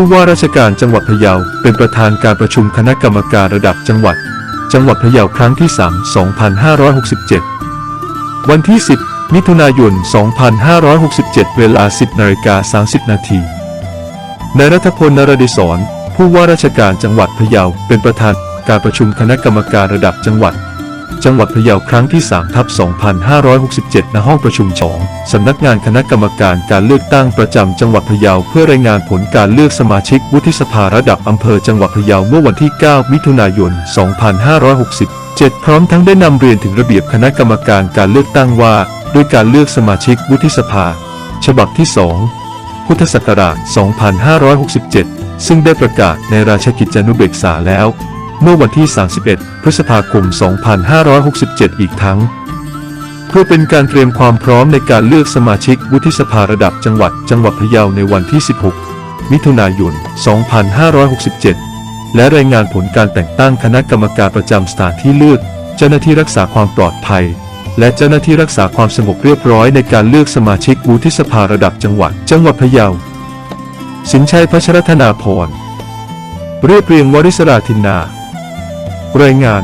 ผู้ว่าราชการจังหวัดพะเยาเป็นประธานการประชุมคณะกรรมการระดับจังหวัด จังหวัดพะเยาครั้งที่ 3 2567 วันที่ 10 มิถุนายน 2567 เวลา 10นาฬิกา30 นาทีนายรัฐพลนรดิศรผู้ว่าราชการจังหวัดพะเยาเป็นประธานการประชุมคณะกรรมการระดับจังหวัด จังหวัดพะเยาครั้งที่3ทับ2567 ณ ห้องประชุมสองสำนักงานคณะกรรมการการเลือกตั้งประจำจังหวัดพะเยาเพื่อรายงานผลการเลือกสมาชิกวุฒิสภาระดับอำเภอจังหวัดพะเยาเมื่อวันที่ 9 มิถุนายน 2567 พร้อมทั้งได้นำเรียนถึงระเบียบคณะกรรมการการเลือกตั้งว่า ด้วยการเลือกสมาชิกวุฒิสภา ฉบับที่ 2 พุทธศักราช 2567 ซึ่งได้ประกาศในราชกิจจานุเบกษาแล้ว เมื่อวันที่ 31 พฤษภาคม 2567 อีกทั้ง เพื่อเป็นการเตรียมความพร้อมในการเลือกสมาชิกวุฒิสภาระดับจังหวัดจังหวัดพะเยาในวันที่ 16 มิถุนายน 2567 และรายงานผลการแต่งตั้งคณะกรรมการประจำสถานที่เลือก เจ้าหน้าที่รักษาความปลอดภัย และเจ้าหน้าที่รักษาความสงบเรียบร้อยในการเลือกสมาชิกวุฒิสภาระดับจังหวัด จังหวัดพะเยา สินชัยพัชรธนาพรเรียบเรียงวริศราธินนา รายงาน